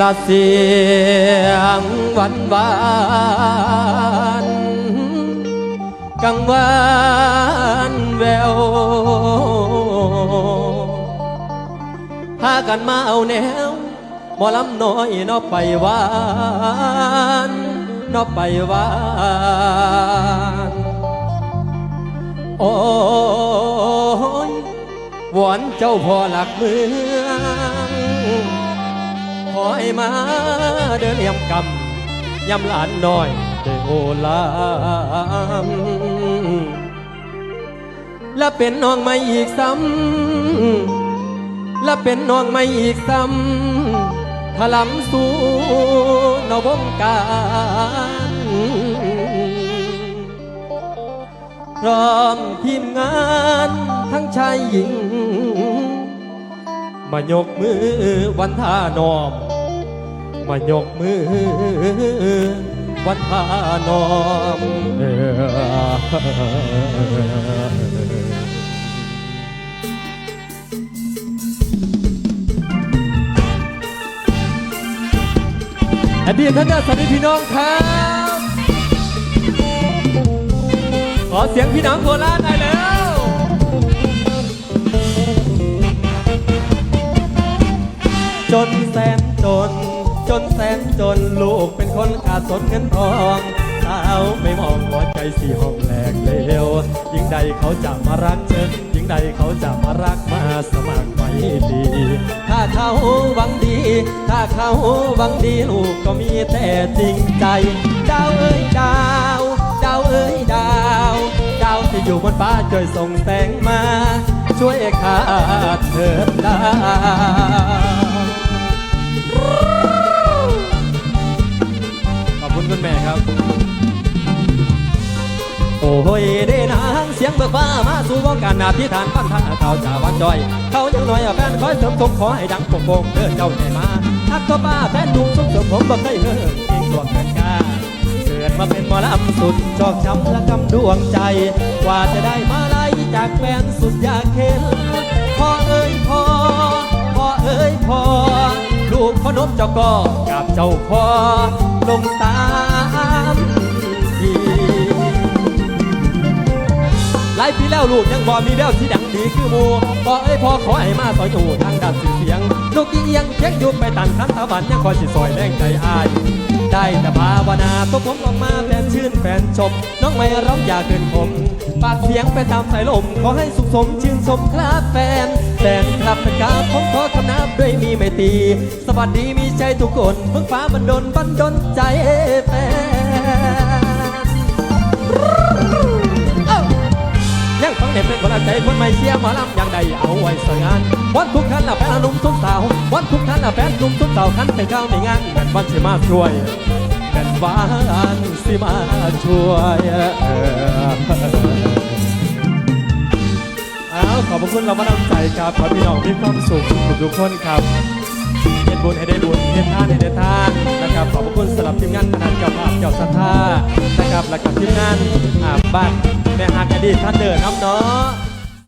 ละเสียงหวันหวานกังวานแววพากันมาเอาแนวหมอลำน้อยนอไปวานนอไปวานโอ้ยหวอนเจ้าพ่อหลักเมือง ขอให้มาเดินเลี่ยมกำยำหลานน้อยได้โอลามและเป็นน้องไม่อีกซ้ำและเป็นน้องไม่อีกซ้ำถลำสู่นวงการพร้อมทีมงานทั้งชายหญิง มายกมือวันท่านอม มายกมือวันทานอมอดีตท่านญาติสวัสดีพี่น้องครับ ขอเสียงพี่น้องโคราชหน่อยแล้วจนแสนจน จนแสนจนลูกเป็นคนขาดสนเงินทองสาวไม่มองหัวใจสีห้องแหลกเลวยิ่งใดเขาจะมารักเชิญยิ่งใดเขาจะมารักมาสมัครไม่ดี ถ้าเขาหวังดี ถ้าเขาหวังดีลูกก็มีแต่จริงใจ ดาวเอ้ยดาว ดาวเอ้ยดาว ดาวที่อยู่บนฟ้าช่วยส่งแสงมา ช่วยขาดเถิดดาว คุณแม่ครับ โอ้โยเด้นางเสียงเบิกฟ้ามาสู่วงการนาพิธานปั้นท่าเขาจ่าวันจอย เขายังน้อยแฟนคอยเสริมสมขอให้ดังโป่งโป่งเดินเจ้าใหญ่มาทักตัวป้าแฟนดุส่งเสริมผมบ่เคยเฮิร์เองดวงเกินกาเกิดมาเป็นหมอลำสุดชอกช้ำและกำดวงใจ กว่าจะได้มาไล่จากแฟนสุดยากเห็นพ่อเอ้ยพ่อพ่อเอ้ยพ่อลูกพ่อนมเจ้าก็กับเจ้าพ่อ ลงตา ลายปีแล้วลูกยังบ่มีแววที่ดังดีคือหมูบ่เอ้ยพอขอให้มาซอยอยู่ทางด้านสื่อเสียงลูกอีเอียงเช็คอยู่ไปตันคันตะวันยังคอยสิซอยแรงใจอายได้แต่ภาวนาตัวผมออกมาแฟนชื่นแฟนชม น้องไม่ร้องอย่าเกินผมปากเสียงไปตามสายลม ขอให้สุขสมชื่นสมครับแฟนแฟนครับนะครับผมขอคำนับด้วยมีไม่ตี สวัสดีมีใจทุกคนเมืองฟ้าบันดลบันดลใจแฟน ใจคนไม่เชียร์หมอลำอย่างใดเอาไว้สงานวันทุกท่านละแฟนหนุ่มทุกสาววันทุกท่านละแฟนหนุ่มทุกสาวคันแต่ข้าในงานแม่นวันสิมาช่วยแม่นวันสิมาช่วยเอาขอบพระคุณเรามาดำใจครับขอพี่น้องมีความสุขทุกคนครับเฮ็ดบุญให้ได้บุญเฮ็ดทานให้ได้ทานนะครับขอบพระคุณสำหรับทีมงานคณะเจ้าภาพเจ้าศรัทธานะครับและกับทีมงานอาบ้านแม่ฮักอดีตท่านเดินน้ำเนาะ